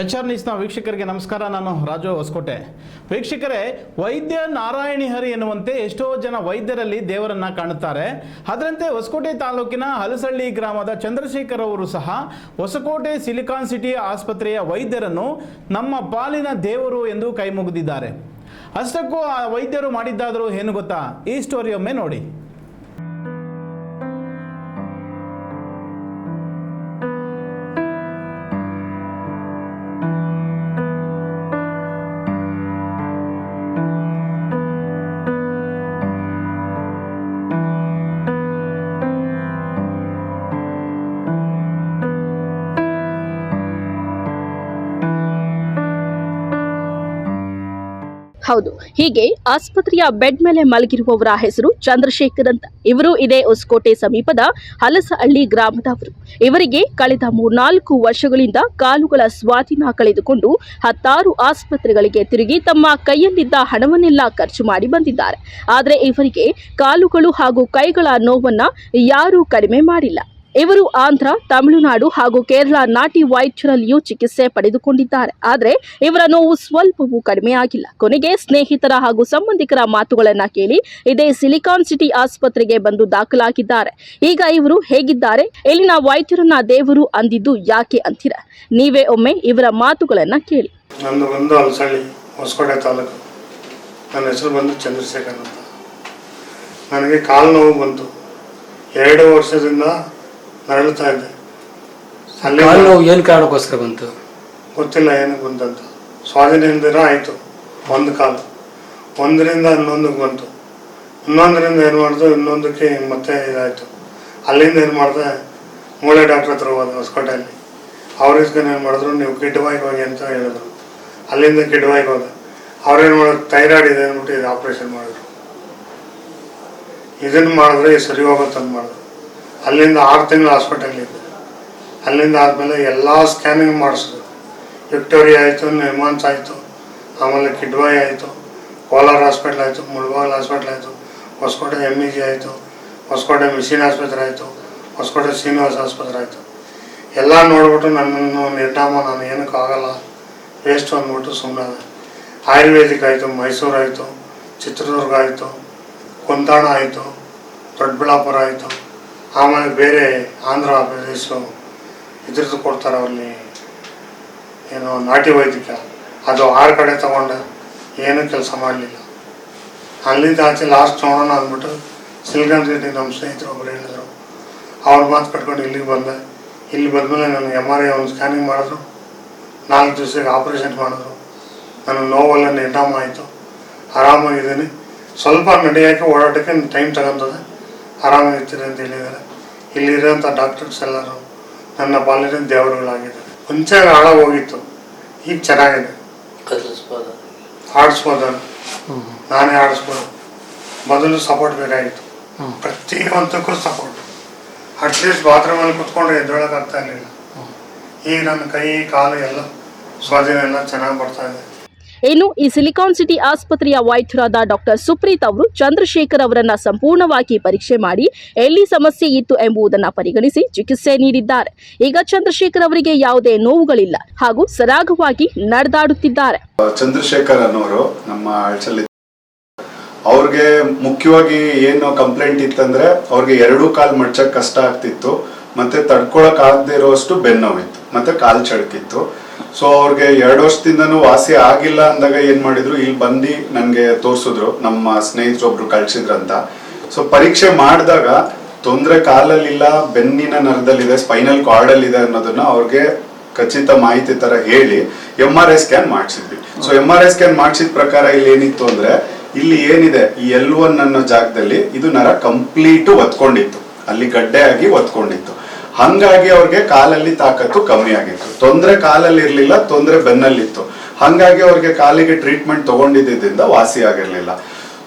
H R ನ್ಯೂಸ್ನ ವೀಕ್ಷಕರಿಗೆ ನಮಸ್ಕಾರ, ನಾನು ರಾಜು ಹೊಸಕೋಟೆ. ವೀಕ್ಷಕರೇ, ವೈದ್ಯ ನಾರಾಯಣಿ ಹರಿ ಎನ್ನುವಂತೆ ಎಷ್ಟೋ ಜನ ವೈದ್ಯರಲ್ಲಿ ದೇವರನ್ನ ಕಾಣುತ್ತಾರೆ. ಅದರಂತೆ ಹೊಸಕೋಟೆ ತಾಲೂಕಿನ ಹಲಸಳ್ಳಿ ಗ್ರಾಮದ ಚಂದ್ರಶೇಖರ್ ಅವರು ಸಹ ಹೊಸಕೋಟೆ ಸಿಲಿಕಾನ್ ಸಿಟಿ ಆಸ್ಪತ್ರೆಯ ವೈದ್ಯರನ್ನು ನಮ್ಮ ಪಾಲಿನ ದೇವರು ಎಂದು ಕೈಮುಗಿದಿದ್ದಾರೆ ಅಷ್ಟಕ್ಕೂ ಆ ವೈದ್ಯರು ಮಾಡಿದ್ದಾದರೂ ಏನು ಗೊತ್ತಾ? ಈ ಸ್ಟೋರಿಯೊಮ್ಮೆ ನೋಡಿ. ಹೌದು. ಹೀಗೆ ಆಸ್ಪತ್ರೆಯ ಬೆಡ್ ಮೇಲೆ ಮಲಗಿರುವವರ ಹೆಸರು ಚಂದ್ರಶೇಖರ್ ಅಂತ. ಇವರು ಇದೇ ಹೊಸಕೋಟೆ ಸಮೀಪದ ಹಲಸಹಳ್ಳಿ ಗ್ರಾಮದವರು. ಇವರಿಗೆ ಕಳೆದ ಮೂರ್ನಾಲ್ಕು ವರ್ಷಗಳಿಂದ ಕಾಲುಗಳ ಸ್ವಾಧೀನ ಕಳೆದುಕೊಂಡು ಹತ್ತಾರು ಆಸ್ಪತ್ರೆಗಳಿಗೆ ತಿರುಗಿ ತಮ್ಮ ಕೈಯಲ್ಲಿದ್ದ ಹಣವನ್ನೆಲ್ಲ ಖರ್ಚು ಮಾಡಿ ಬಂದಿದ್ದಾರೆ. ಆದರೆ ಇವರಿಗೆ ಕಾಲುಗಳು ಹಾಗೂ ಕೈಗಳ ನೋವನ್ನ ಯಾರೂ ಕಡಿಮೆ ಮಾಡಿಲ್ಲ. ಇವರು ಆಂಧ್ರ, ತಮಿಳುನಾಡು ಹಾಗೂ ಕೇರಳ ನಾಟಿ ವೈದ್ಯರಲ್ಲಿಯೂ ಚಿಕಿತ್ಸೆ ಪಡೆದುಕೊಂಡಿದ್ದಾರೆ. ಆದರೆ ಇವರ ನೋವು ಸ್ವಲ್ಪವೂ ಕಡಿಮೆ ಆಗಿಲ್ಲ. ಕೊನೆಗೆ ಸ್ನೇಹಿತರ ಹಾಗೂ ಸಂಬಂಧಿಕರ ಮಾತುಗಳನ್ನ ಕೇಳಿ ಇದೇ ಸಿಲಿಕಾನ್ ಸಿಟಿ ಆಸ್ಪತ್ರೆಗೆ ಬಂದು ದಾಖಲಾಗಿದ್ದಾರೆ. ಈಗ ಇವರು ಹೇಗಿದ್ದಾರೆ? ಇಲ್ಲಿನ ವೈದ್ಯರನ್ನ ದೇವರು ಅಂದಿದ್ದು ಯಾಕೆ ಅಂತೀರ? ನೀವೇ ಒಮ್ಮೆ ಇವರ ಮಾತುಗಳನ್ನ ಕೇಳಿ. ಚಂದ್ರಶೇಖರ್ ನನಗೆ ಕಾಲು ಬಂತು. ಎರಡು ವರ್ಷದಿಂದ ನರಳುತ್ತಾ ಇದ್ದೆ ಅಲ್ಲಿ ಕಾಲು ನೋವು ಏನು ಕಾರಣಕ್ಕೋಸ್ಕರ ಬಂತು? ಗೊತ್ತಿಲ್ಲ ಏನಕ್ಕೆ ಬಂತಂತ ಸ್ವಾಧೀನದಿಂದ ಆಯಿತು ಒಂದು ಕಾಲು. ಒಂದರಿಂದ ಇನ್ನೊಂದಕ್ಕೆ ಬಂತು. ಇನ್ನೊಂದರಿಂದ ಏನು ಮಾಡಿದ್ರು ಇನ್ನೊಂದಕ್ಕೆ ಮತ್ತೆ ಇದಾಯಿತು. ಅಲ್ಲಿಂದ ಏನು ಮಾಡಿದೆ ಮೂಳೆ ಡಾಕ್ಟ್ರ್ ಹತ್ರ ಹೋದೆ ಹೊಸಕೋಟೆಯಲ್ಲಿ. ಅವ್ರಿಗೆ ಏನು ಮಾಡಿದ್ರು ನೀವು ಕಿಡ್ವಾಯಿಗೆ ಹೋಗಿ ಅಂತ ಹೇಳಿದ್ರು. ಅಲ್ಲಿಂದ ಕಿಡ್ವಾಯಿಗೆ ಹೋದೆ. ಅವ್ರೇನು ಮಾಡೋದು ಥೈರಾಯ್ಡ್ ಇದೆ ಅಂದ್ಬಿಟ್ಟು ಇದು ಆಪ್ರೇಷನ್ ಮಾಡಿದ್ರು. ಇದನ್ನು ಮಾಡಿದ್ರೆ ಸರಿ ಸರಿ ಅಂತ ಮಾಡಿದ್ರು. ಅಲ್ಲಿಂದ ಆರು ತಿಂಗಳು ಹಾಸ್ಪಿಟಲ್ ಇದ್ದೆ. ಅಲ್ಲಿಂದ ಆದಮೇಲೆ ಎಲ್ಲ ಸ್ಕ್ಯಾನಿಂಗ್ ಮಾಡಿಸಿದ್ರು ವಿಕ್ಟೋರಿಯಾ ಆಯಿತು ನಿರ್ಮಾನ್ಸ್ ಆಯಿತು, ಆಮೇಲೆ ಕಿಡ್ವಾಯಿ ಆಯಿತು, ಕೋಲಾರ ಹಾಸ್ಪಿಟ್ಲ್ ಆಯಿತು ಮುಳಬಾಗಲ್ ಹಾಸ್ಪಿಟ್ಲ್ ಆಯಿತು, ಹೊಸಕೋಟೆ ಎಂ ಇ ಜಿ ಆಯಿತು, ಹೊಸಕೋಟೆ ಮಿಷಿನ್ ಆಸ್ಪತ್ರೆ ಆಯಿತು, ಹೊಸಕೋಟೆ ಶ್ರೀನಿವಾಸ ಆಸ್ಪತ್ರೆ ಆಯಿತು. ಎಲ್ಲ ನೋಡ್ಬಿಟ್ಟು ನನ್ನನ್ನು ನಿರ್ನಾಮ, ನಾನು ಏನಕ್ಕೆ ಆಗಲ್ಲ ವೇಸ್ಟ್ ಅಂದ್ಬಿಟ್ಟು ಸುಮ್ಮನೆ ಆಯುರ್ವೇದಿಕ್ ಆಯಿತು, ಮೈಸೂರು ಆಯಿತು, ಚಿತ್ರದುರ್ಗ ಆಯಿತು ಕುಂದಾಣ ಆಯಿತು, ದೊಡ್ಡಬಳ್ಳಾಪುರ ಆಯಿತು. ಆಮೇಲೆ ಬೇರೆ ಆಂಧ್ರ ಪ್ರದೇಶ ಇದ್ರದ್ದು ಕೊಡ್ತಾರೆ ಅವ್ರಲ್ಲಿ ಏನು ನಾಟಿ ವೈದ್ಯಕ. ಅದು ಆರು ಕಡೆ ತಗೊಂಡೆ ಏನೂ ಕೆಲಸ ಮಾಡಲಿಲ್ಲ. ಅಲ್ಲಿಂದ ಆಚೆ ಲಾಸ್ಟ್ ನೋಡೋಣ ಅಂದ್ಬಿಟ್ಟು ಸಿಲ್ಗನ್ ಸಿಟಿ ನಮ್ಮ ಸ್ನೇಹಿತರು ಒಬ್ಬರು ಹೇಳಿದರು. ಅವ್ರ ಮಾತು ಕಟ್ಕೊಂಡು ಇಲ್ಲಿಗೆ ಬಂದೆ. ಇಲ್ಲಿ ಬಂದಮೇಲೆ ನಾನು ಎಂ ಆರ್ ಐ ಒಂದು ಸ್ಕ್ಯಾನಿಂಗ್ ಮಾಡಿದ್ರು. ನಾಲ್ಕು ದಿವಸಕ್ಕೆ ಆಪ್ರೇಷನ್ ಮಾಡಿದ್ರು. ನನ್ನ ನೋವೆಲ್ಲ ನಿರ್ನಾಮ ಆಯಿತು. ಆರಾಮಾಗಿದ್ದೀನಿ. ಸ್ವಲ್ಪ ನಡೆಯೋಕ್ಕೆ ಓಡಾಟಕ್ಕೆ ಟೈಮ್ ತಗೊಂತದೆ. ಆರಾಮಾಗಿರ್ತೀರಿ ಅಂತ ಹೇಳಿದ್ದಾರೆ. ಇಲ್ಲಿರೋಂಥ ಡಾಕ್ಟರ್ಸ್ ಎಲ್ಲರೂ ನನ್ನ ಬಾಲ್ಯದ ದೇವರುಗಳಾಗಿದ್ದಾರೆ. ಮುಂಚೆ ಹಾಳಾಗೋಗಿತ್ತು ಈಗ ಚೆನ್ನಾಗಿದೆ. ಆಡಿಸ್ಬೋದು ನಾನೇ. ಆಡಿಸ್ಬೋದು ಮೊದಲು ಸಪೋರ್ಟ್ ಬೇಕಾಗಿತ್ತು ಪ್ರತಿಯೊಂದಕ್ಕೂ ಸಪೋರ್ಟ್ ಅಟ್ಲೀಸ್ಟ್ ಬಾತ್ರೂಮಲ್ಲಿ ಕುತ್ಕೊಂಡು ಎದ್ದೊಳಗಾಗ್ತಾ ಇರಲಿಲ್ಲ. ಈಗ ನನ್ನ ಕೈ ಕಾಲು ಎಲ್ಲ ಸ್ವಾಧೀನ ಎಲ್ಲ ಚೆನ್ನಾಗಿ ಬರ್ತಾ ಇದೆ. ಇನ್ನು ಈ ಸಿಲಿಕಾನ್ ಸಿಟಿ ಆಸ್ಪತ್ರೆಯ ವೈದ್ಯರಾದ ಡಾಕ್ಟರ್ ಸುಪ್ರೀತ್ ಅವರು ಚಂದ್ರಶೇಖರ್ ಅವರನ್ನ ಸಂಪೂರ್ಣವಾಗಿ ಪರೀಕ್ಷೆ ಮಾಡಿ ಎಲ್ಲಿ ಸಮಸ್ಯೆ ಇತ್ತು ಎಂಬುದನ್ನ ಪರಿಗಣಿಸಿ ಚಿಕಿತ್ಸೆ ನೀಡಿದ್ದಾರೆ. ಈಗ ಚಂದ್ರಶೇಖರ್ ಅವರಿಗೆ ಯಾವುದೇ ನೋವುಗಳಿಲ್ಲ ಹಾಗೂ ಸರಾಗವಾಗಿ ನಡೆದಾಡುತ್ತಿದ್ದಾರೆ. ಚಂದ್ರಶೇಖರ್ ಅನ್ನೋರು ನಮ್ಮ ಅವ್ರಿಗೆ ಮುಖ್ಯವಾಗಿ ಏನು ಕಂಪ್ಲೇಂಟ್ ಇತ್ತಂದ್ರೆ ಅವ್ರಿಗೆ ಎರಡೂ ಕಾಲ್ ಮಡ್ಚಕ್ ಕಷ್ಟ ಆಗ್ತಿತ್ತು, ಮತ್ತೆ ತಡ್ಕೊಳಕ್ ಆಗದೆ ಇರೋಷ್ಟು ಬೆನ್ನೋವಿತ್ತು, ಮತ್ತೆ ಕಾಲ್ ಚಳಕಿತ್ತು ಸೊ ಅವ್ರಿಗೆ ಎರಡು ವರ್ಷದಿಂದನೂ ವಾಸಿ ಆಗಿಲ್ಲ ಅಂದಾಗ ಏನ್ ಮಾಡಿದ್ರು? ಇಲ್ಲಿ ಬಂದು ನನಗೆ ತೋರ್ಸಿದ್ರು, ನಮ್ಮ ಸ್ನೇಹಿತರೊಬ್ರು ಕಳ್ಸಿದ್ರಂತ. ಸೊ ಪರೀಕ್ಷೆ ಮಾಡಿದಾಗ ತೊಂದರೆ ಕಾಲಲ್ಲಿಲ್ಲ, ಬೆನ್ನಿನ ನರದಲ್ಲಿದೆ ಸ್ಪೈನಲ್ ಕಾರ್ಡ್ ಇದೆ ಅನ್ನೋದನ್ನ ಅವ್ರಿಗೆ ಖಚಿತ ಮಾಹಿತಿ ತರ ಹೇಳಿ M R I scan ಮಾಡಿಸಿದ್ವಿ. So M R I scan ಮಾಡಿಸಿದ ಪ್ರಕಾರ ಇಲ್ಲಿ ಏನಿತ್ತು ಅಂದ್ರೆ, ಇಲ್ಲಿ ಏನಿದೆ, ಈ ಎಲ್ ಒನ್ ಅನ್ನೋ ಜಾಗದಲ್ಲಿ ಇದು ನರ ಕಂಪ್ಲೀಟ್ ಒತ್ಕೊಂಡಿತ್ತು. ಅಲ್ಲಿ ಗಡ್ಡೆ ಆಗಿ ಒತ್ಕೊಂಡಿತ್ತು. ಹಂಗಾಗಿ ಅವ್ರಿಗೆ ಕಾಲಲ್ಲಿ ತಾಕತ್ತು ಕಮ್ಮಿ ಆಗಿತ್ತು. ತೊಂದರೆ ಕಾಲಲ್ಲಿ ಇರಲಿಲ್ಲ, ತೊಂದರೆ ಬೆನ್ನಲ್ಲಿತ್ತು. ಹಂಗಾಗಿ ಅವ್ರಿಗೆ ಕಾಲಿಗೆ ಟ್ರೀಟ್ಮೆಂಟ್ ತಗೊಂಡಿದ್ದರಿಂದ ವಾಸಿ ಆಗಿರ್ಲಿಲ್ಲ.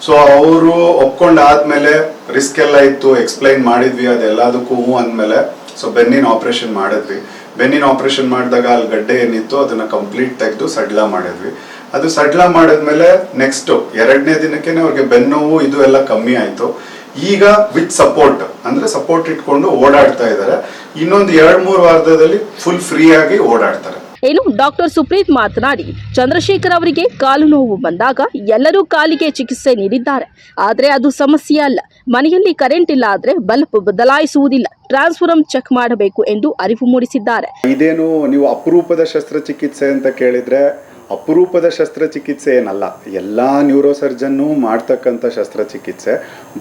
ಸೊ ಅವರು ಒಪ್ಕೊಂಡಾದ್ಮೇಲೆ ರಿಸ್ಕ್ ಎಲ್ಲ ಇತ್ತು ಎಕ್ಸ್ಪ್ಲೈನ್ ಮಾಡಿದ್ವಿ, ಅದೆಲ್ಲದಕ್ಕೂ ಹ್ಞೂ ಅಂದ್ಮೇಲೆ ಸೊ ಬೆನ್ನಿನ ಆಪರೇಷನ್ ಮಾಡಿದ್ವಿ. ಬೆನ್ನಿನ ಆಪರೇಷನ್ ಮಾಡಿದಾಗ ಅಲ್ಲಿ ಗಡ್ಡೆ ಏನಿತ್ತು ಅದನ್ನ ಕಂಪ್ಲೀಟ್ ತೆಗೆದು ಸಡ್ಲ ಮಾಡಿದ್ವಿ. ಅದು ಸಡ್ಲ ಮಾಡಿದ್ಮೇಲೆ ನೆಕ್ಸ್ಟ್ ಎರಡನೇ ದಿನಕ್ಕೆ ಅವ್ರಿಗೆ ಬೆನ್ನೋವು ಇದು ಎಲ್ಲ ಕಮ್ಮಿ ಆಯ್ತು. ಈಗ ವಿತ್ ಸಪೋರ್ಟ್ ಅಂದ್ರೆ ಸಪೋರ್ಟ್ ಇಟ್ಕೊಂಡು ಓಡಾಡ್ತಾ ಇದ್ದಾರೆ. ಇನ್ನೊಂದು ಎರಡ್ ಮೂರು ವಾರದಲ್ಲಿ ಫುಲ್ ಫ್ರೀ ಆಗಿ ಓಡಾಡ್ತಾರೆ. ಏನು ಡಾಕ್ಟರ್ ಸುಪ್ರೀತ್ ಮಾತನಾಡಿ ಚಂದ್ರಶೇಖರ್ ಅವರಿಗೆ ಕಾಲು ನೋವು ಬಂದಾಗ ಎಲ್ಲರೂ ಕಾಲಿಗೆ ಚಿಕಿತ್ಸೆ ನೀಡಿದ್ದಾರೆ. ಆದರೆ ಅದು ಸಮಸ್ಯೆ ಅಲ್ಲ. ಮನೆಯಲ್ಲಿ ಕರೆಂಟ್ ಇಲ್ಲ ಆದ್ರೆ ಬಲ್ಬ್ ಬದಲಾಯಿಸುವುದಿಲ್ಲ. ಟ್ರಾನ್ಸ್ಫಾರಮ್ ಚೆಕ್ ಮಾಡಬೇಕು ಎಂದು ಅರಿವು ಮೂಡಿಸಿದ್ದಾರೆ. ಇದೇನು ನೀವು ಅಪರೂಪದ ಶಸ್ತ್ರಚಿಕಿತ್ಸೆ ಅಂತ ಕೇಳಿದ್ರೆ ಅಪರೂಪದ ಶಸ್ತ್ರಚಿಕಿತ್ಸೆ ಏನಲ್ಲ, ಎಲ್ಲ ನ್ಯೂರೋಸರ್ಜನ್ನು ಮಾಡ್ತಕ್ಕಂಥ ಶಸ್ತ್ರಚಿಕಿತ್ಸೆ,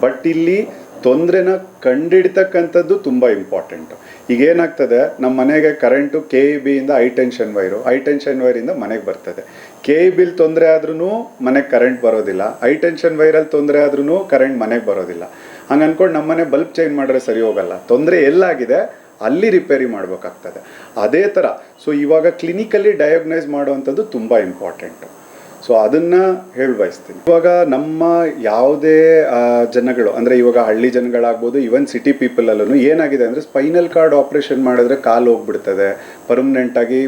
ಬಟ್ ಇಲ್ಲಿ ತೊಂದರೆನ ಕಂಡಿಡ್ತಕ್ಕಂಥದ್ದು ತುಂಬ ಇಂಪಾರ್ಟೆಂಟು ಈಗ ಏನಾಗ್ತದೆ ನಮ್ಮ ಮನೆಗೆ current K E ಬಿಯಿಂದ high tension wire high tension ವೈರಿಂದ ಮನೆಗೆ ಬರ್ತದೆ. ಕೆ ಇ ಬಿಲ್ ತೊಂದರೆ ಆದ್ರೂ ಮನೆಗೆ ಕರೆಂಟ್ ಬರೋದಿಲ್ಲ ಐ ಟೆನ್ಷನ್ ವೈರಲ್ಲಿ ತೊಂದರೆ ಆದ್ರೂ ಕರೆಂಟ್ ಮನೆಗೆ ಬರೋದಿಲ್ಲ. ಹಂಗೆ ನಮ್ಮ ನಮ್ಮನೆ ಬಲ್ಬ್ ಚೇಂಜ್ ಮಾಡಿದ್ರೆ ಸರಿ ಹೋಗಲ್ಲ. ತೊಂದರೆ ಎಲ್ಲಾಗಿದೆ ಅಲ್ಲಿ ರಿಪೇರಿ ಮಾಡಬೇಕಾಗ್ತದೆ. ಅದೇ ಥರ ಸೊ ಇವಾಗ ಕ್ಲಿನಿಕಲ್ಲಿ ಡಯಾಗ್ನೈಸ್ ಮಾಡುವಂಥದ್ದು ತುಂಬ ಇಂಪಾರ್ಟೆಂಟು ಸೊ ಅದನ್ನು ಹೇಳಿ ಬಯಸ್ತೀನಿ ಇವಾಗ ನಮ್ಮ ಯಾವುದೇ ಜನಗಳು, ಅಂದರೆ ಇವಾಗ ಹಳ್ಳಿ ಜನಗಳಾಗ್ಬೋದು ಈವನ್ ಸಿಟಿ ಪೀಪಲಲ್ಲೂ ಏನಾಗಿದೆ ಅಂದರೆ ಸ್ಪೈನಲ್ ಕಾರ್ಡ್ ಆಪ್ರೇಷನ್ ಮಾಡಿದ್ರೆ ಕಾಲು ಹೋಗ್ಬಿಡ್ತದೆ. ಪರ್ಮನೆಂಟ್ ಆಗಿ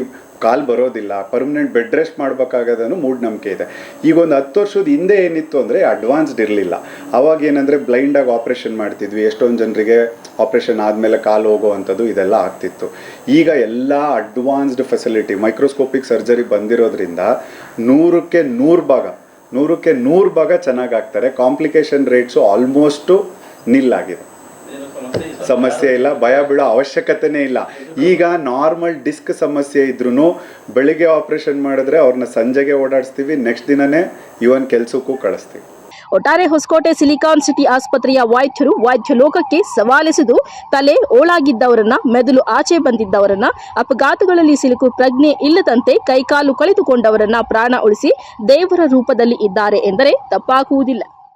ಕಾಲು ಬರೋದಿಲ್ಲ ಪರ್ಮನೆಂಟ್ ಬೆಡ್ ರೆಸ್ಟ್ ಮಾಡಬೇಕಾಗೋದನ್ನು ಮೂಢನಂಬಿಕೆ ಇದೆ. ಈಗ ಒಂದು ಹತ್ತು ವರ್ಷದ ಹಿಂದೆ ಏನಿತ್ತು ಅಂದರೆ ಅಡ್ವಾನ್ಸ್ಡ್ ಇರಲಿಲ್ಲ. ಅವಾಗ ಏನಂದರೆ ಬ್ಲೈಂಡಾಗಿ ಆಪ್ರೇಷನ್ ಮಾಡ್ತಿದ್ವಿ, ಎಷ್ಟೊಂದು ಜನರಿಗೆ ಆಪ್ರೇಷನ್ ಆದಮೇಲೆ ಕಾಲು ಹೋಗುವಂಥದ್ದು ಇದೆಲ್ಲ ಆಗ್ತಿತ್ತು. ಈಗ ಎಲ್ಲ ಅಡ್ವಾನ್ಸ್ಡ್ ಫೆಸಿಲಿಟಿ ಮೈಕ್ರೋಸ್ಕೋಪಿಕ್ ಸರ್ಜರಿ ಬಂದಿರೋದ್ರಿಂದ ನೂರಕ್ಕೆ ನೂರು ಭಾಗ, ನೂರಕ್ಕೆ ನೂರು ಭಾಗ ಚೆನ್ನಾಗಾಗ್ತಾರೆ ಕಾಂಪ್ಲಿಕೇಶನ್ ರೇಟ್ಸು ಆಲ್ಮೋಸ್ಟು ನಿಲ್ಲಾಗಿದೆ. ಸಮಸ್ಯೆ ಇಲ್ಲ, ಭಯ ಬೀಳೋ ಅವಶ್ಯಕತೆನೇ ಇಲ್ಲ. ಈಗ ನಾರ್ಮಲ್ ಡಿಸ್ಕ್ ಸಮಸ್ಯೆ ಇದ್ರೂ ಬೆಳಿಗ್ಗೆ ಆಪರೇಷನ್ ಮಾಡಿದ್ರೆ ಅವ್ರನ್ನ ಸಂಜೆಗೆ ಓಡಾಡಿಸ್ತೀವಿ ನೆಕ್ಸ್ಟ್ ದಿನನೇ ಇವನ್ ಕೆಲಸಕ್ಕೂ ಕಳಿಸ್ತೀವಿ. ಒಟ್ಟಾರೆ ಹೊಸಕೋಟೆ ಸಿಲಿಕಾನ್ ಸಿಟಿ ಆಸ್ಪತ್ರೆಯ ವೈದ್ಯರು ವೈದ್ಯ ಲೋಕಕ್ಕೆ ಸವಾಲೆಸೆದು ತಲೆ ಓಳಾಗಿದ್ದವರನ್ನ, ಮೆದುಳು ಆಚೆ ಬಂದಿದ್ದವರನ್ನ, ಅಪಘಾತಗಳಲ್ಲಿ ಸಿಲುಕು ಪ್ರಜ್ಞೆ ಇಲ್ಲದಂತೆ ಕೈಕಾಲು ಕಳೆದುಕೊಂಡವರನ್ನ ಪ್ರಾಣ ಉಳಿಸಿ ದೇವರ ರೂಪದಲ್ಲಿ ಇದ್ದಾರೆ ಎಂದರೆ ತಪ್ಪಾಗುವುದಿಲ್ಲ.